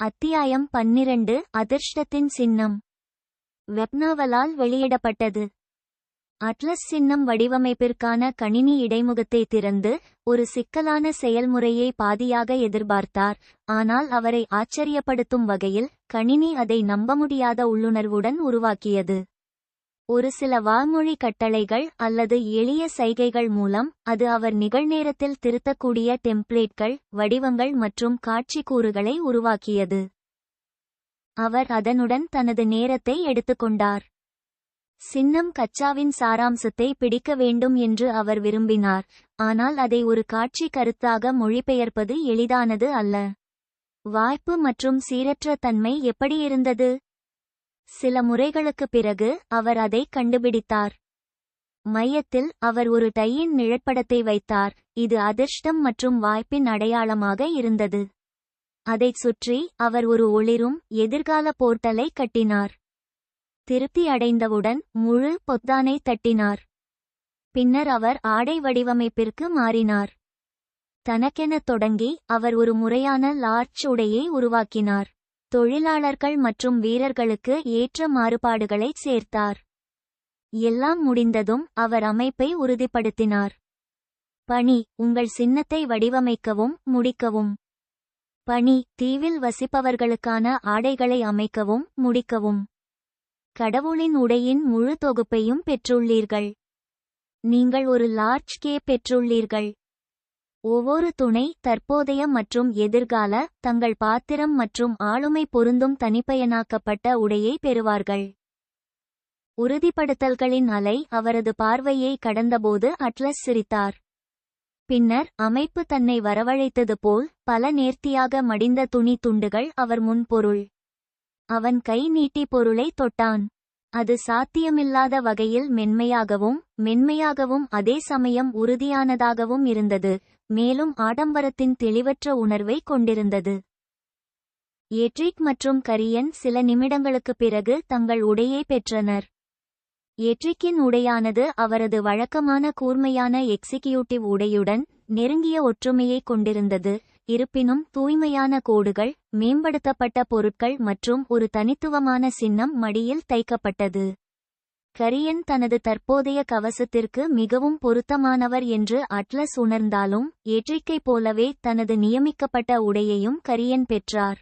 அத்தியாயம் பன்னிரண்டு அதிர்ஷ்டத்தின் சின்னம். வெப்னாவலால் வெளியிடப்பட்டது. அட்லஸ் சின்னம் வடிவமைப்பிற்கான கணினி இடைமுகத்தை திறந்து ஒரு சிக்கலான செயல்முறையை பாதியாக எதிர்பார்த்தார் ஆனால் அவரை ஆச்சரியப்படுத்தும் வகையில் கணினி அதை நம்ப முடியாத உள்ளுணர்வுடன் உருவாக்கியது. ஒரு சில வாய்மொழி கட்டளைகள் அல்லது எளிய சைகைகள் மூலம் அது அவர் நிகழ்நேரத்தில் திருத்தக்கூடிய டெம்ப்ளேட்கள் வடிவங்கள் மற்றும் காட்சி கூறுகளை உருவாக்கியது. அவர் அதனுடன் தனது நேரத்தை எடுத்துக்கொண்டார் சின்னம் கச்சாவின் சாராம்சத்தை பிடிக்க வேண்டும் என்று அவர் விரும்பினார் ஆனால் அதை ஒரு காட்சி கருத்தாக மொழிபெயர்ப்பது எளிதானது அல்ல. வாய்ப்பு மற்றும் சீரற்ற தன்மை எப்படி இருந்தது? சில முறைகளுக்குப் பிறகு அவர் அதை கண்டுபிடித்தார். மையத்தில் அவர் ஒரு டையின் நிழற்படத்தை வைத்தார். இது அதிர்ஷ்டம் மற்றும் வாய்ப்பின் அடையாளமாக இருந்தது. அதைச் சுற்றி அவர் ஒரு ஒளிரும் எதிர்கால போர்ட்டலை கட்டினார். திருப்தி அடைந்தவுடன் முழு பொத்தானை தட்டினார். பின்னர் அவர் ஆடை வடிவமைப்பிற்கு மாறினார். தனக்கெனத் தொடங்கி அவர் ஒரு முறையான லார்ச் உடையை உருவாக்கினார். தொழிலாளர்கள் மற்றும் வீரர்களுக்கு ஏற்ற மாறுபாடுகளை சேர்த்தார். எல்லாம் முடிந்ததும் அவர் அமைப்பை உறுதிப்படுத்தினார். பணி உங்கள் சின்னத்தை வடிவமைக்கவும் முடிக்கவும். பணி தீவில் வசிப்பவர்களுக்கான ஆடைகளை அமைக்கவும் முடிக்கவும். கடவுளின் உடையின் முழு தொகுப்பையும் பெற்றுள்ளீர்கள். நீங்கள் ஒரு லார்ஜ் கே பெற்றுள்ளீர்கள். ஒவ்வொரு துணை தற்போதைய மற்றும் எதிர்கால தங்கள் பாத்திரம் மற்றும் ஆளுமை பொருந்தும் தனிப்பயனாக்கப்பட்ட உடையை பெறுவார்கள். உறுதிப்படுத்தல்களின் அலை அவரது பார்வையை கடந்தபோது அட்லஸ் சிரித்தார். பின்னர் அமைப்பு தன்னை வரவழைத்தது போல் பல நேர்த்தியாக மடிந்த துணி துண்டுகள் அவர் முன் பொருள். அவன் கை நீட்டி பொருளை தொட்டான். அது சாத்தியமில்லாத வகையில் மென்மையாகவும் மென்மையாகவும் அதே சமயம் உறுதியானதாகவும் இருந்தது. மேலும் ஆடம்பரத்தின் தெளிவற்ற உணர்வை கொண்டிருந்தது. ஏட்ரிக் மற்றும் கரியன் சில நிமிடங்களுக்குப் பிறகு தங்கள் உடையை பெற்றனர். ஏட்ரிக்கின் உடையானது அவரது வழக்கமான கூர்மையான எக்ஸிகியூட்டிவ் உடையுடன் நெருங்கிய ஒற்றுமையை கொண்டிருந்தது. இருப்பினும் தூய்மையான கோடுகள் மேம்படுத்தப்பட்ட பொருட்கள் மற்றும் ஒரு தனித்துவமான சின்னம் மடியில் தைக்கப்பட்டது. கரியன் தனது தற்போதைய கவசத்திற்கு மிகவும் பொருத்தமானவர் என்று அட்லஸ் உணர்ந்தாலும் ஏற்றிக்கை போலவே தனது நியமிக்கப்பட்ட உடையையும் கரியன் பெற்றார்.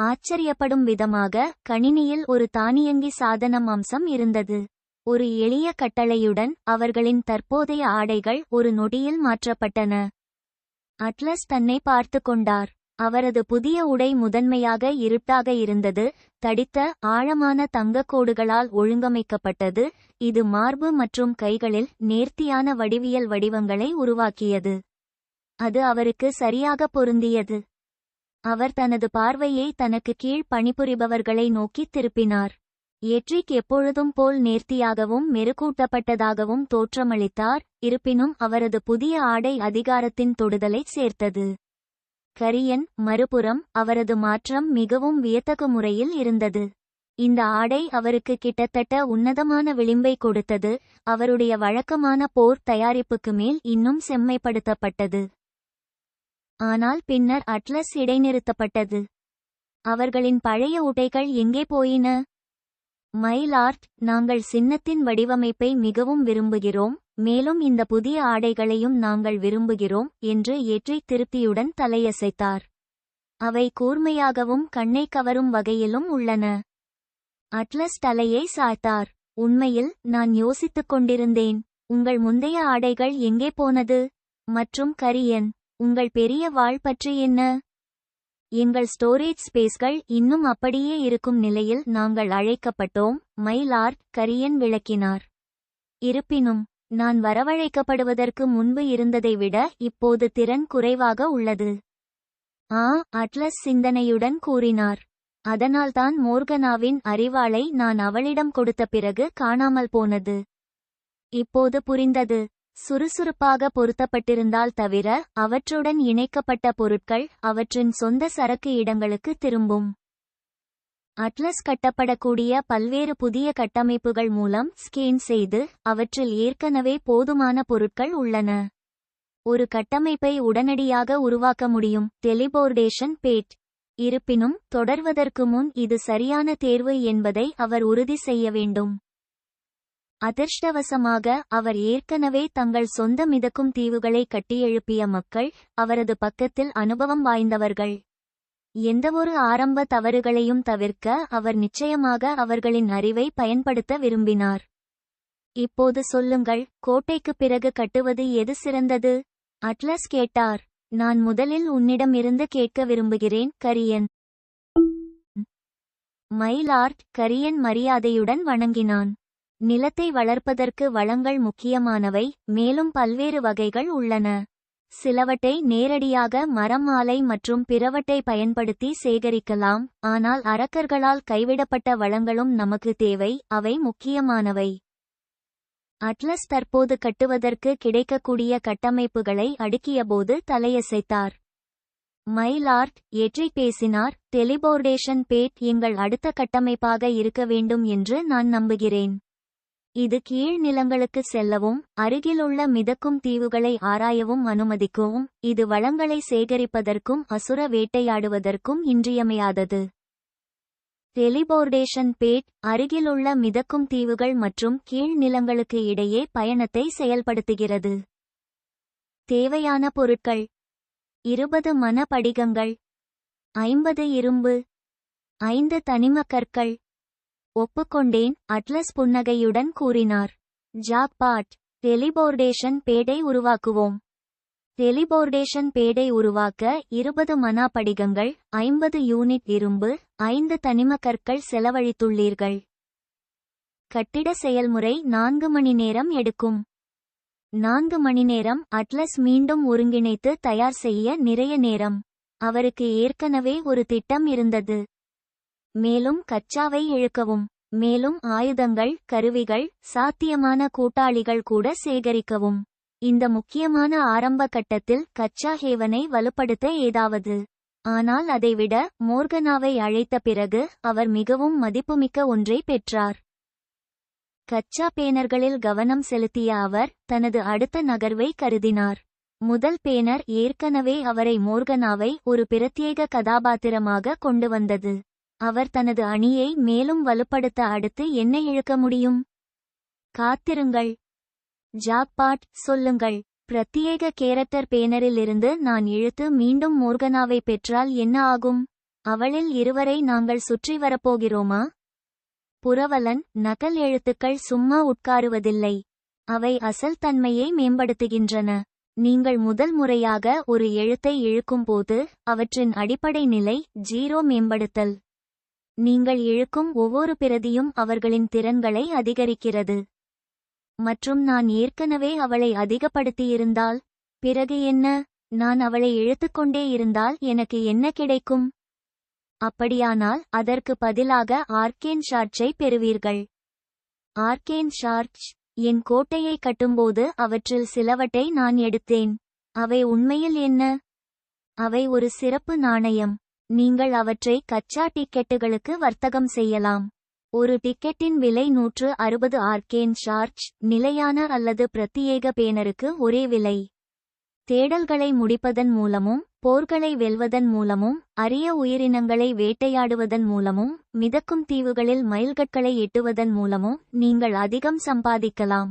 ஆச்சரியப்படும் விதமாக கணினியில் ஒரு தானியங்கி சாதனம் அம்சம் இருந்தது. ஒரு எளிய கட்டளையுடன் அவர்களின் தற்போதைய ஆடைகள் ஒரு நொடியில் மாற்றப்பட்டன. அட்லஸ் தன்னை பார்த்து கொண்டார். அவரது புதிய உடை முதன்மையாக இருட்டாக இருந்தது தடித்த ஆழமான தங்கக் கோடுகளால் ஒழுங்கமைக்கப்பட்டது இது மார்பு மற்றும் கைகளில் நேர்த்தியான வடிவியல் வடிவங்களை உருவாக்கியது. அது அவருக்கு சரியாக பொருந்தியது. அவர் தனது பார்வையை தனக்கு கீழ் பணிபுரிபவர்களை நோக்கி திருப்பினார். எட்ரிக் எப்பொழுதும் போல் நேர்த்தியாகவும் மெருகூட்டப்பட்டதாகவும் தோற்றமளித்தார் இருப்பினும் அவரது புதிய ஆடை அதிகாரத்தின் தொடுதலை சேர்த்தது. கரியன் மறுபுறம் அவரது மாற்றம் மிகவும் வியத்தகு முறையில் இருந்தது. இந்த ஆடை அவருக்கு கிட்டத்தட்ட உன்னதமான விளிம்பை கொடுத்தது. அவருடைய வழக்கமான போர் தயாரிப்புக்கு மேல் இன்னும் செம்மைப்படுத்தப்பட்டது. ஆனால் பின்னர் அட்லஸ் இடைநிறுத்தப்பட்டது. அவர்களின் பழைய உடைகள் எங்கே போயின? மைலார்ட் நாங்கள் சின்னத்தின் வடிவமைப்பை மிகவும் விரும்புகிறோம். மேலும் இந்த புதிய ஆடைகளையும் நாங்கள் விரும்புகிறோம் என்று ஏற்றி திருப்தியுடன் தலையசைத்தார். அவை கூர்மையாகவும் கண்ணை கவரும் வகையிலும் உள்ளன. அட்லஸ் தலையை சாய்த்தார். உண்மையில் நான் யோசித்துக் கொண்டிருந்தேன். உங்கள் முந்தைய ஆடைகள் எங்கே போனது? மற்றும் கரியன் உங்கள் பெரிய வாள் பற்றி என்ன? எங்கள் ஸ்டோரேஜ் ஸ்பேஸ்கள் இன்னும் அப்படியே இருக்கும் நிலையில் நாங்கள் அழைக்கப்பட்டோம். மைலார்ட் கரியன் விளக்கினார். இருப்பினும் நான் வரவழைக்கப்படுவதற்கு முன்பு இருந்ததை விட இப்போது திறன் குறைவாக உள்ளது. ஆ அட்லஸ் சிந்தனையுடன் கூறினார். அதனால்தான் மோர்கனாவின் அறிவாளை நான் அவளிடம் கொடுத்த பிறகு காணாமல் போனது. இப்போது புரிந்தது. சுறுசுறுப்பாக பொருத்தப்பட்டிருந்தால் தவிர அவற்றுடன் இணைக்கப்பட்ட பொருட்கள் அவற்றின் சொந்த சரக்கு இடங்களுக்கு திரும்பும். அட்லஸ் கட்டப்படக்கூடிய பல்வேறு புதிய கட்டமைப்புகள் மூலம் ஸ்கேன் செய்து அவற்றில் ஏற்கனவே போதுமான பொருட்கள் உள்ளன. ஒரு கட்டமைப்பை உடனடியாக உருவாக்க முடியும். Teleportation pad. இருப்பினும் தொடர்வதற்கு முன் இது சரியான தேர்வு என்பதை அவர் உறுதி செய்ய வேண்டும். அதிர்ஷ்டவசமாக அவர் ஏற்கனவே தங்கள் சொந்த மிதக்கும் தீவுகளை கட்டியெழுப்பிய மக்கள் அவரது பக்கத்தில் அனுபவம் வாய்ந்தவர்கள். எந்தவொரு ஆரம்ப தவறுகளையும் தவிர்க்க அவர் நிச்சயமாக அவர்களின் அறிவை பயன்படுத்த விரும்பினார். இப்போது சொல்லுங்கள் கோட்டைக்குப் பிறகு கட்டுவது எது சிறந்தது? அட்லஸ் கேட்டார். நான் முதலில் உன்னிடமிருந்து கேட்க விரும்புகிறேன் கரியன். மயிலார்ட் கரியன் மரியாதையுடன் வணங்கினான். நிலத்தை வளர்ப்பதற்கு வளங்கள் முக்கியமானவை மேலும் பல்வேறு வகைகள் உள்ளன. சிலவற்றை நேரடியாக மரம் ஆலை மற்றும் பிறவற்றை பயன்படுத்தி சேகரிக்கலாம் ஆனால் அரக்கர்களால் கைவிடப்பட்ட வளங்களும் நமக்கு தேவை அவை முக்கியமானவை. அட்லஸ் தற்போது கட்டுவதற்கு கிடைக்கக்கூடிய கட்டமைப்புகளை அடுக்கியபோது தலையசைத்தார். மைலார்ட் ஏற்றி பேசினார் டெலிபோர்டேஷன் பேட் எங்கள் அடுத்த கட்டமைப்பாக இருக்க வேண்டும் என்று நான் நம்புகிறேன். இது கீழ் நிலங்களுக்கு செல்லவும் அருகிலுள்ள மிதக்கும் தீவுகளை ஆராயவும் அனுமதிக்கவும் இது வளங்களை சேகரிப்பதற்கும் அசுர வேட்டையாடுவதற்கும் இன்றியமையாதது. டெலிபோர்டேஷன் பேட் அருகிலுள்ள மிதக்கும் தீவுகள் மற்றும் கீழ் நிலங்களுக்கு இடையே பயணத்தை செயல்படுத்துகிறது. தேவையான பொருட்கள். இருபது மன படிகங்கள் ஐம்பது இரும்பு. ஐந்து தனிம கற்கள். ஒப்புக்கொண்டேன் அட்லஸ் புன்னகையுடன் கூறினார். ஜாக்பாட் டெலிபோர்டேஷன் பேடை உருவாக்குவோம். டெலிபோர்டேஷன் பேடை உருவாக்க இருபது மனா படிகங்கள் ஐம்பது யூனிட் இரும்பு ஐந்து தனிம கற்கள் செலவழித்துள்ளீர்கள். கட்டிட செயல்முறை நான்கு மணி நேரம் எடுக்கும். நான்கு மணி நேரம் அட்லஸ் மீண்டும் ஒருங்கிணைத்து தயார் செய்ய நிறைய நேரம். அவருக்கு ஏற்கனவே ஒரு திட்டம் இருந்தது. மேலும் கச்சாவை இழுக்கவும். மேலும் ஆயுதங்கள் கருவிகள் சாத்தியமான கூட்டாளிகள் கூட சேகரிக்கவும். இந்த முக்கியமான ஆரம்ப கட்டத்தில் கச்சா ஹேவனை வலுப்படுத்த ஏதாவது. ஆனால் அதைவிட மோர்கனாவை அழைத்த பிறகு அவர் மிகவும் மதிப்புமிக்க ஒன்றை பெற்றார். கச்சா பேனர்களில் கவனம் செலுத்திய அவர் தனது அடுத்த நகர்வை கருதினார். முதல் பேனர் ஏற்கனவே அவரை மோர்கனாவை ஒரு பிரத்யேக கதாபாத்திரமாக கொண்டு வந்தது. அவர் தனது அணியை மேலும் வலுப்படுத்த அடுத்து என்ன இழுக்க முடியும்? காத்திருங்கள். ஜாக்பாட் சொல்லுங்கள். பிரத்யேக கேரக்டர் பேனரிலிருந்து நான் இழுத்து மீண்டும் மோர்கனாவை பெற்றால் என்ன ஆகும்? அவளில் இருவரை நாங்கள் சுற்றி வரப்போகிறோமா? புரவலன் நகல் எழுத்துக்கள் சும்மா உட்காருவதில்லை. அவை அசல் தன்மையை மேம்படுத்துகின்றன. நீங்கள் முதல் முறையாக ஒரு எழுத்தை இழுக்கும்போது அவற்றின் அடிப்படை நிலை ஜீரோ மேம்படுத்தல். நீங்கள் இழுக்கும் ஒவ்வொரு பிரதியும் அவர்களின் திறன்களை அதிகரிக்கிறது. மற்றும் நான் ஏற்கனவே அவளை அதிகப்படுத்தியிருந்தால் பிறகு என்ன? நான் அவளை இழுத்துக்கொண்டே இருந்தால் எனக்கு என்ன கிடைக்கும்? அப்படியானால் அதற்கு பதிலாக ஆர்கேன் ஷார்ட்ஸை பெறுவீர்கள். ஆர்கேன் ஷார்ட்ஸ் என் கோட்டையை கட்டும்போது அவற்றில் சிலவற்றை நான் எடுத்தேன். அவை உண்மையில் என்ன? அவை ஒரு சிறப்பு நாணயம். நீங்கள் அவற்றை கச்சா டிக்கெட்டுகளுக்கு வர்த்தகம் செய்யலாம். ஒரு டிக்கெட்டின் விலை நூற்று அறுபது ஆர்கேன் சார்ஜ் நிலையான அல்லது பிரத்தியேக பேனருக்கு ஒரே விலை. தேடல்களை முடிப்பதன் மூலமும் போர்களை வெல்வதன் மூலமும் அரிய உயிரினங்களை வேட்டையாடுவதன் மூலமும் மிதக்கும் தீவுகளில் மைல்கற்களை எட்டுவதன் மூலமும் நீங்கள் அதிகம் சம்பாதிக்கலாம்.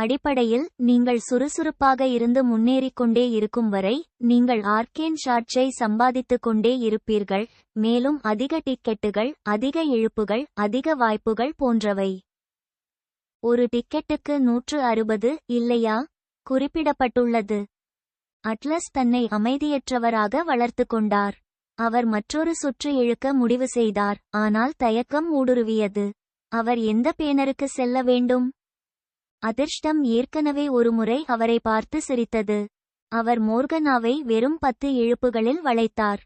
அடிப்படையில் நீங்கள் சுறுசுறுப்பாக இருந்து முன்னேறிக்கொண்டே இருக்கும் வரை நீங்கள் ஆர்கேன் ஷாட்ஸை சம்பாதித்துக் கொண்டே இருப்பீர்கள். மேலும் அதிக டிக்கெட்டுகள் அதிக இழுப்புகள் அதிக வாய்ப்புகள் போன்றவை. ஒரு டிக்கெட்டுக்கு நூற்று அறுபது இல்லையா? குறிப்பிடப்பட்டுள்ளது. அட்லஸ் தன்னை அமைதியற்றவராக வளர்த்து கொண்டார். அவர் மற்றொரு சுற்று இழுக்க முடிவு செய்தார் ஆனால் தயக்கம் ஊடுருவியது. அவர் எந்த பேனருக்கு செல்ல வேண்டும்? அதிர்ஷ்டம் ஏற்கனவே ஒருமுறை அவரை பார்த்து சிரித்தது. அவர் மோர்கனாவை வெறும் பத்து இழுப்புகளில் வளைத்தார்.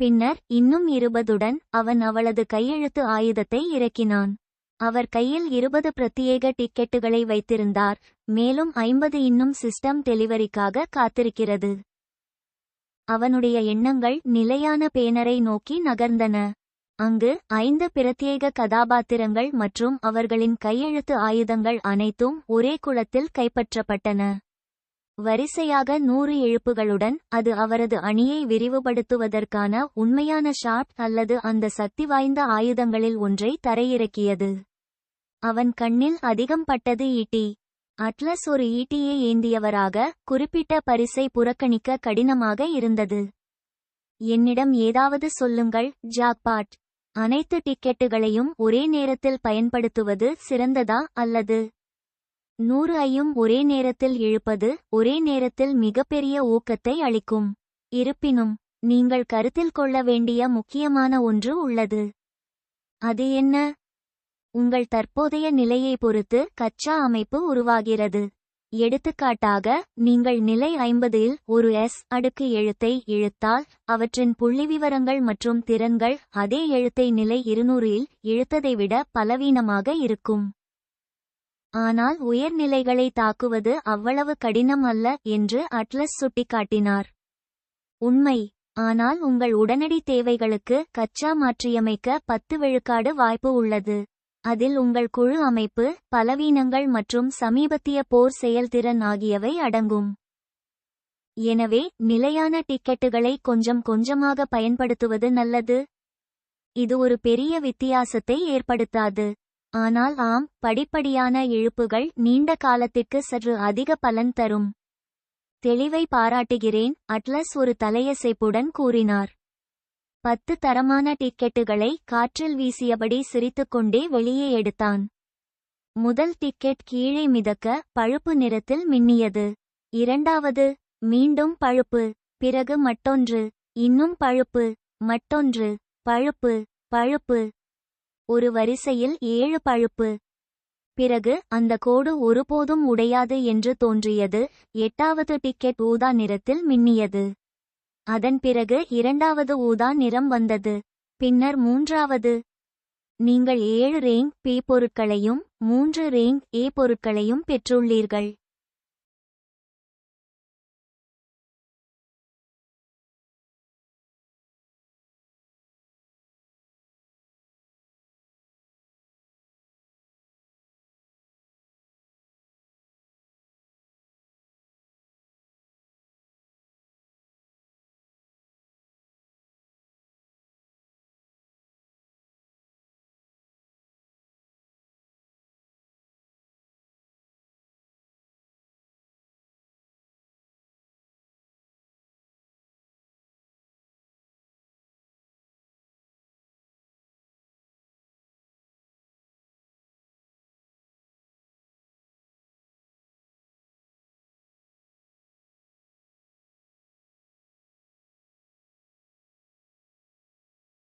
பின்னர் இன்னும் இருபதுடன் அவன் அவளது கையெழுத்து ஆயுதத்தை இறக்கினான். அவர் கையில் இருபது பிரத்யேக டிக்கெட்டுகளை வைத்திருந்தார். மேலும் ஐம்பது இன்னும் சிஸ்டம் டெலிவரிக்காக காத்திருக்கிறது. அவனுடைய எண்ணங்கள் நிலையான பேனரை நோக்கி நகர்ந்தன. அங்கு ஐந்து பிரத்யேக கதாபாத்திரங்கள் மற்றும் அவர்களின் கையெழுத்து ஆயுதங்கள் அனைத்தும் ஒரே குளத்தில் கைப்பற்றப்பட்டன. வரிசையாக நூறு இழுப்புகளுடன் அது அவரது அணியை விரிவுபடுத்துவதற்கான உண்மையான ஷாட் அல்லது அந்த சக்தி வாய்ந்த ஆயுதங்களில் ஒன்றை தரையிறக்கியது. அவன் கண்ணில் அதிகம் பட்டது ஈட்டி. அட்லஸ் ஒரு ஈட்டியை ஏந்தியவராக குறிப்பிட்ட பரிசை புறக்கணிக்க கடினமாக இருந்தது. என்னிடம் ஏதாவது சொல்லுங்கள் ஜாக்பாட். அனைத்து டிக்கெட்டுகளையும் ஒரே நேரத்தில் பயன்படுத்துவது சிறந்ததா அல்லது? நூறு ஐயும் ஒரே நேரத்தில் இழுப்பது ஒரே நேரத்தில் மிகப்பெரிய ஊக்கத்தை அளிக்கும். இருப்பினும் நீங்கள் கருத்தில் கொள்ள வேண்டிய முக்கியமான ஒன்று உள்ளது. அது என்ன? உங்கள் தற்போதைய நிலையை பொறுத்து கச்சா அமைப்பு உருவாகிறது. எடுத்துக்காட்டாக நீங்கள் நிலை ஐம்பதில் ஒரு எஸ் அடுக்கு எழுத்தை இழுத்தால் அவற்றின் புள்ளிவிவரங்கள் மற்றும் திறன்கள் அதே எழுத்தை நிலை இருநூறில் இழுத்ததை விட பலவீனமாக இருக்கும். ஆனால் உயர்நிலைகளை தாக்குவது அவ்வளவு கடினம் அல்ல என்று அட்லஸ் சுட்டிக்காட்டினார். உண்மை. ஆனால் உங்கள் உடனடி தேவைகளுக்கு கச்சா மாற்றியமைக்க பத்து விழுக்காடு வாய்ப்பு உள்ளது. அதில் உங்கள் குழு அமைப்பு பலவீனங்கள் மற்றும் சமீபத்திய போர் செயல்திறன் ஆகியவை அடங்கும். எனவே நிலையான டிக்கெட்டுகளை கொஞ்சம் கொஞ்சமாக பயன்படுத்துவது நல்லது. இது ஒரு பெரிய வித்தியாசத்தை ஏற்படுத்தாது. ஆனால் ஆம் படிப்படியான இழுப்புகள் நீண்ட காலத்திற்கு சற்று அதிக பலன் தரும். தெளிவை பாராட்டுகிறேன் அட்லஸ் ஒரு தலையசைப்புடன் கூறினார். பத்து தரமான டிக்கெட்டுகளை காற்றில் வீசியபடி சிரித்துக்கொண்டே வெளியே எடுத்தான். முதல் டிக்கெட் கீழே மிதக்க பழுப்பு நிறத்தில் மின்னியது. இரண்டாவது மீண்டும் பழுப்பு பிறகு மட்டொன்று இன்னும் பழுப்பு மட்டொன்று பழுப்பு பழுப்பு. ஒரு வரிசையில் ஏழு பழுப்பு. பிறகு அந்த கோடு ஒருபோதும் உடையாது என்று தோன்றியது. எட்டாவது டிக்கெட் ஊதா நிறத்தில் மின்னியது. அதன் பிறகு இரண்டாவது ஊதா நிறம் வந்தது. பின்னர் மூன்றாவது. நீங்கள் ஏழு ரேங்க் பி பொருட்களையும் மூன்று ரேங்க் ஏ பொருட்களையும் பெற்றுள்ளீர்கள்.